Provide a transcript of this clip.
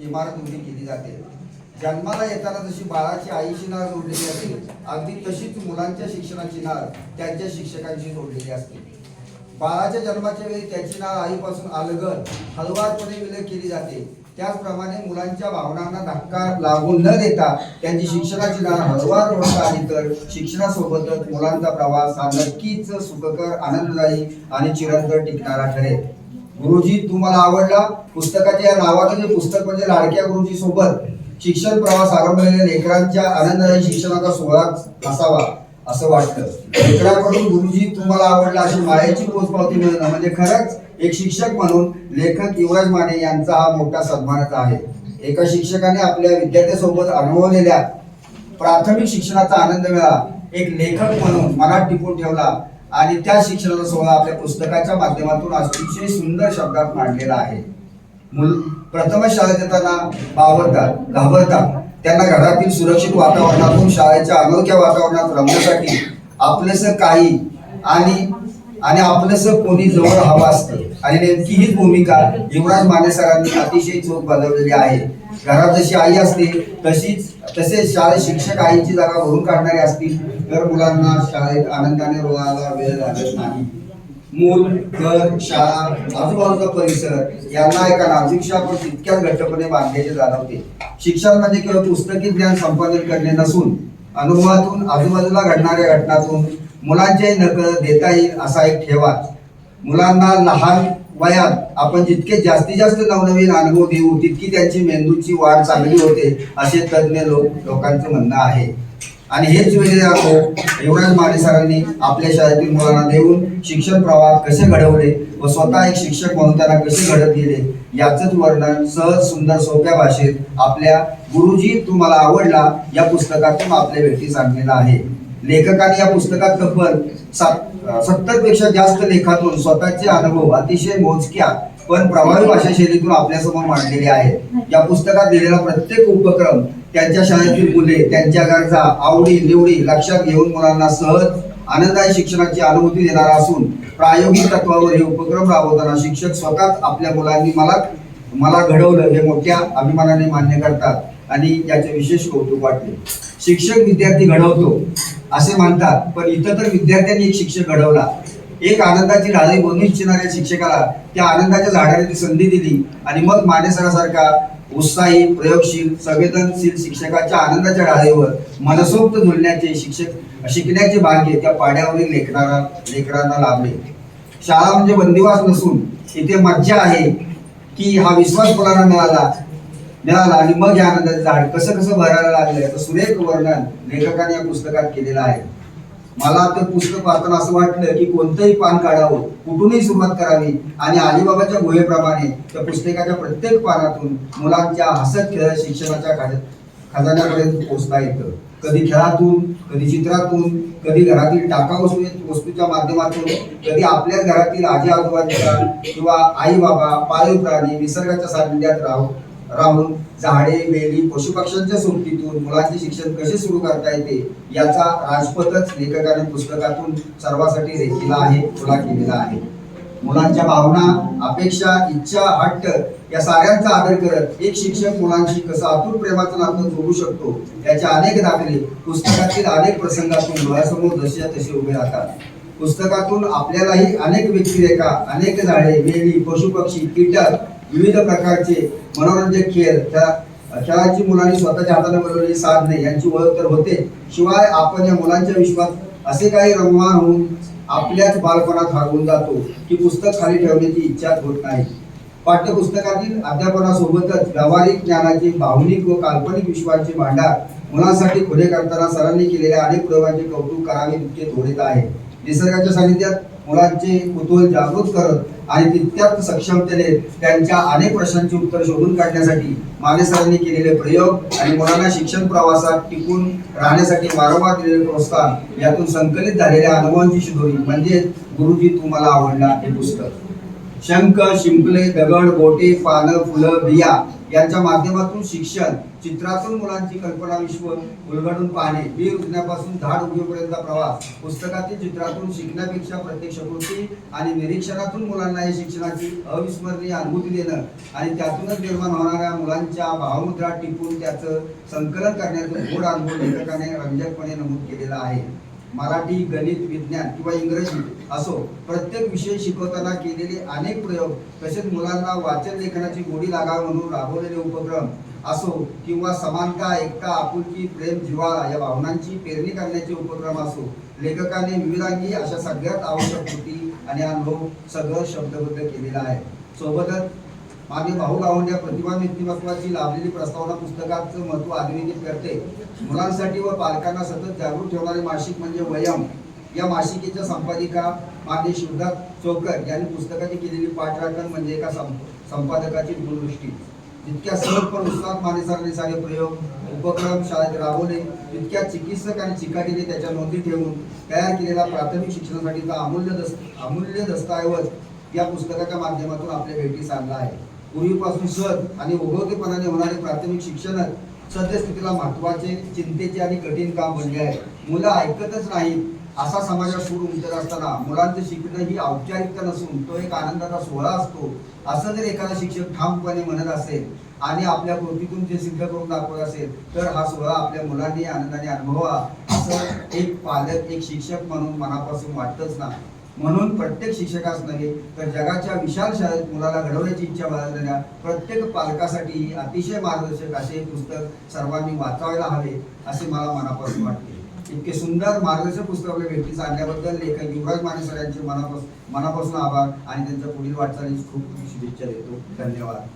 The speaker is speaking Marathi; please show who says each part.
Speaker 1: इमारत उभी केली जाते. जन्माला येताना जशी बाळाची आईची नाळ जोडलेली असते अगदी तशीच मुलांच्या शिक्षणाची नाळ त्यांच्या शिक्षकांची जोडलेली असते. बाळाच्या जन्माच्या वेळी त्याची नाळ आईपासून अलगद हळवारपणे विलग केली जाते. त्याचप्रमाणे मुलांच्या भावनांना धक्का लागून न देता त्यांची शिक्षणाची नाळ हळवार ओढता आली तर शिक्षणासोबतच मुलांचा प्रवास हा नक्कीच सुखकर आनंददायी आणि चिरंतर टिकणारा ठरेल. गुरुजी तुम्हाला आवडला? पुस्तकाच्या या नावाचं जे पुस्तक म्हणजे लाडक्या गुरुजी सोबत शिक्षण प्रवास आरंभलेल्या लेकरांच्या आनंददायी शिक्षणाचा सोहळा असावा असं वाटतं. लेकराकडून गुरुजी तुम्हाला आवडला अशी मायाची पोचपावती मिळणं म्हणजे खरंच एक शिक्षक म्हणून लेखक युवराज माने यांचा हा मोठा सन्मानच आहे. एका शिक्षकाने आपल्या विद्यार्थ्यासोबत अनुभवलेल्या प्राथमिक शिक्षणाचा आनंद मिळाला. एक लेखक म्हणून मनात टिपून ठेवला. आणि त्या शिक्षणाचा सोहळा आपल्या पुस्तकाच्या माध्यमातून अतिशय सुंदर शब्दात मांडलेला आहे. मुल प्रथमच शाळेत येताना बावरतात घाबरतात त्यांना घरातील सुरक्षित वातावरणातून शाळेच्या अनोख्या वातावरणात रमण्यासाठी आपलंसं काही आणि आणि आपलंसं कोणी जवळ हवं असतं. आणि नेमकी ही भूमिका युवराज माने सरांनी अतिशय चोख बजावलेली आहे. घरात जशी आई असते तशीच तसेच शाळेत शिक्षक आईची जागा भरून काढणारे असतील तर मुलांना शाळेत आनंदाने रोगाला वेळ लागत नाही. मूल घर शाळा आजूबाजूचा परिसर यांना एका नाजूकशा पण तितक्याच घट्टपणे बांधायचे जाणवते. शिक्षण म्हणजे केवळ पुस्तकी ज्ञान संपादन करणे नसून अनुभवातून आजूबाजूला घडणाऱ्या घटनातून मुलांचे नकळत देता येईल असा एक ठेवा. मुलांना लहान वयात आपण जितके जास्तीत जास्त नवनवीन अनुभव देऊ तितकी त्यांची मेंदूची वाढ चांगली होते असे तज्ज्ञ लोक लोकांचं म्हणणं आहे. आणि हेच वेगळे अनुभव युवराज माने सरांनी आपल्या शाळेतील मुलांना देऊन शिक्षण प्रवाहात कसे घडवले व स्वतः एक शिक्षक म्हणून त्यांना कसे घडत गेले याचंच वर्णन सहज सुंदर सोप्या भाषेत आपल्या गुरुजी तुम्हाला आवडला या पुस्तकातून आपल्या व्यक्ती सांगलेला आहे. लेखकाने या पुस्तकात तब्बल सत्तरपेक्षा जास्त लेखातून स्वतःचे अनुभव अतिशय मोजक्या पण प्रभावी भाषा शैलीतून आपल्यासमोर मांडलेले आहेत. या पुस्तकात दिलेला प्रत्येक उपक्रम त्यांच्या शाळेतील मुले त्यांच्या गरजा आवडी निवडी लक्षात घेऊन मुलांना सहज आनंदायी शिक्षणाची अनुभूती देणारा असून प्रायोगिक तत्वावर हे उपक्रम राबवताना शिक्षक स्वतःच आपल्या मुलांनी मला मला घडवलं हे मोठ्या अभिमानाने मान्य करतात आणि याचे विशेष कौतुक वाटते. शिक्षक विद्यार्थी घडवतो असे म्हणतात पण इथं तर विद्यार्थ्यांनी एक शिक्षक घडवला. एक आनंदाची डाळी बनू इच्छिणाऱ्या शिक्षकाला त्या आनंदाच्या झाडाने ती संधी दिली आणि मग मानेसरासारखा उत्साही प्रयोगशील संवेदनशील शिक्षकाच्या आनंदाच्या डाळीवर मनसोक्त झुलण्याचे शिक्षक शिकण्याचे भाग्य त्या पाड्यावरील लेखनारा लेकरांना लाभले. शाळा म्हणजे बंदिवास नसून इथे मज्जा आहे की हा विश्वास मुलांना मिळाला? मिळाला आणि मग या आनंदाचं झाड. कसं कसं भरायला लागलं याचं सुरेख वर्णन लेखकाने या पुस्तकात केलेलं आहे. मला ते पुस्तक वाचताना असं वाटलं की कोणतंही पान काढावं. कुठूनही सुरुवात करावी. आणि अलिबाबाच्या गुहेप्रमाणे त्या पुस्तकाच्या प्रत्येक पानातून मुलांच्या हसत खेळत शिक्षणाच्या खजान्यापर्यंत पोहोचता येतं. कधी खेळातून कधी चित्रातून कधी घरातील टाका वस्तू वस्तूच्या माध्यमातून कधी आपल्याच घरातील आजी आजोबांच्या किंवा आई बाबा पाळीव प्राणी निसर्गाच्या सानिध्यात राहून राहून झाडे वेली पशुपक्ष्यांच्या सोबतीतून मुलांचे शिक्षण कसे सुरू करता येते याचा राजपथच लेखकाने पुस्तकातून सर्वांसाठी रेखीला आहे खुला केलेला आहे. मुलांच्या भावना अपेक्षा इच्छा हट्ट या साऱ्यांचा आदर करत एक शिक्षक मुलांशी कसा आतुर प्रेमाचं नातं जोडू शकतो याचे अनेक दाखले पुस्तकातील अनेक प्रसंगातून डोळ्यासमोर जसे तसे उभे राहतात. पुस्तकातून आपल्यालाही अनेक व्यक्तिरेखा अनेक झाडे वेली पशुपक्षी कीटक विविध प्रकारचे मनोरंजक खेळ खेळा खेळाची मुलांनी स्वतःच्या हाताने बनवलेली साधने यांची ओळख तर होते शिवाय आपण या मुलांच्या विश्वात असे काही रममान होऊन आपल्याच बालपणात हरवून जातो की पुस्तक खाली ठेवण्याची इच्छाच होत नाही. पाठ्यपुस्तकातील अध्यापनासोबतच व्यावहारिक ज्ञानाचे भावनिक व काल्पनिक विश्वाचे भांडार मुलांसाठी खुले करताना सरांनी केलेल्या अनेक प्रयोगांचे कौतुक करावे इतके थोडेच आहे. निसर्गाच्या सानिध्यात मुलांचे कुतूहल जागृत करत आणि तितक्याच सक्षमतेने त्यांच्या अनेक प्रश्नांची उत्तर शोधून काढण्यासाठी माने सरांनी केलेले प्रयोग आणि मुलांना शिक्षण प्रवासात टिकून राहण्यासाठी वारंवार दिलेले प्रोत्साहन यातून संकलित झालेल्या अनुभवांची शिदोरी म्हणजे गुरुजी तुम्हाला आवडला हे पुस्तक. शंख शिंपले दगड बोटे पानं फुलं बिया यांच्या माध्यमातून शिक्षण चित्रातून मुलांची कल्पना विश्व उलगडून पाहणे बी उठण्यापासून धाड उगवेपर्यंतचा प्रवास पुस्तकातील चित्रातून शिकण्यापेक्षा प्रत्यक्ष कृती आणि निरीक्षणातून मुलांना या शिक्षणाची अविस्मरणीय अनुभूती देणं आणि त्यातूनच निर्माण होणाऱ्या मुलांच्या भावमुद्रा टिपून त्याचं संकलन करण्याचा गोड अनुभव लेखकाने रंजकपणे नमूद केलेला आहे. मराठी गणित विज्ञान किंवा इंग्रजी असो प्रत्येक विषय शिकवताना केलेले अनेक प्रयोग तसेच मुलांना वाचन लेखनाची गोडी लागावी म्हणून राबवलेले उपक्रम असो किंवा समानता एकता आपुलकी प्रेम जिव्हाळा या भावनांची पेरणी करण्याचे उपक्रम असो लेखकाने विविधांगी अशा सगळ्यात आवश्यक कृती आणि अनुभव सगळं शब्दबद्ध केलेला आहे. सोबतच मागे भाऊ गावंड्या प्रतिभा व्यक्तिमत्वाची लाभलेली प्रस्तावना पुस्तकाचं महत्त्व अधोरेखित करते. मुलांसाठी व पालकांना सतत जागरूक ठेवणारे मासिक म्हणजे वयम. या मासिकेच्या संपादिका मागे शिवदास चोकर यांनी पुस्तकाची केलेली पाठराखण म्हणजे एका सं- संपादकाची दूरदृष्टी. जितक्या सहज पण उत्साहात मानेसरांनी सारे प्रयोग उपक्रम शाळेत राबवले तितक्या चिकित्सक आणि चिकाटीने त्याच्या नोंदी ठेवून तयार केलेला प्राथमिक शिक्षणासाठीचा अमूल्य दस अमूल्य दस्तऐवज या पुस्तकाच्या माध्यमातून आपल्या भेटीस आणला आहे. पूर्वीपासून सहज आणि ओघवतेपणाने होणारे प्राथमिक शिक्षणच सद्यस्थितीला महत्त्वाचे चिंतेचे आणि कठीण काम बनले आहे. मुलं ऐकतच नाहीत असा समाजात सूर उमटत असताना मुलांचं शिकणं ही औपचारिकता नसून तो एक आनंदाचा सोहळा असतो असं जर एखादा शिक्षक ठामपणे म्हणत असेल आणि आपल्या कृतीतून जे सिद्ध करून दाखवत असेल तर हा सोहळा आपल्या मुलांनी आनंदाने अनुभवा असं एक पालक एक शिक्षक म्हणून मनापासून वाटतच ना म्हणून प्रत्येक शिक्षकास नव्हे तर जगाच्या विशाल शाळेत मुलाला घडवण्याची इच्छा बाळगणाऱ्या प्रत्येक पालकासाठी अतिशय मार्गदर्शक असे पुस्तक सर्वांनी वाचावायला हवे असे मला मनापासून वाटते. इतके सुंदर मार्गदर्शक पुस्तक आपल्या भेटीस आणल्याबद्दल लेखक युवराज माने सर यांचे मनापासून मनापासून आभार आणि त्यांच्या पुढील वाटचालीस खूप खूप शुभेच्छा देतो. धन्यवाद.